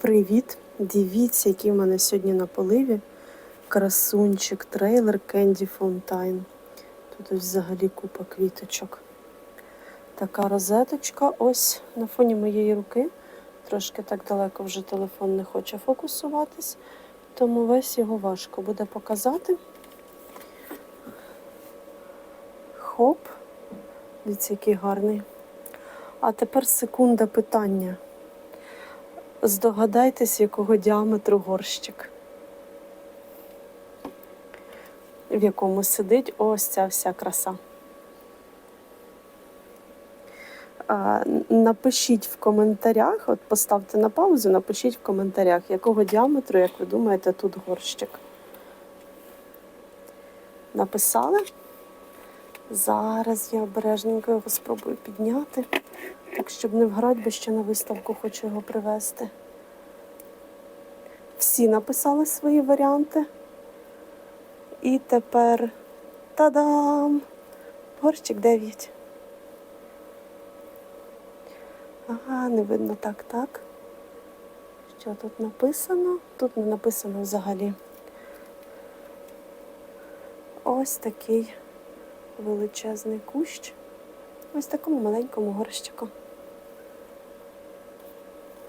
Привіт! Дивіться, який в мене сьогодні на поливі. Красунчик, трейлер Candy Fountain. Тут ось взагалі купа квіточок. Така розеточка ось на фоні моєї руки. Трошки так далеко вже телефон не хоче фокусуватись, тому весь його важко буде показати. Хоп. Дивіться, який гарний. А тепер секунда питання. Здогадайтесь, якого діаметру горщик, в якому сидить ось ця вся краса. Напишіть в коментарях, от поставте на паузу, напишіть в коментарях, якого діаметру, як ви думаєте, тут горщик. Написали? Зараз я обережненько його спробую підняти. Так, щоб не вграти, бо ще на виставку хочу його привезти. Всі написали свої варіанти. І тепер та-дам! Горщик 9. Ага, не видно так, так. Що тут написано? Тут не написано взагалі. Ось такий величезний кущ. Ось такому маленькому горщику.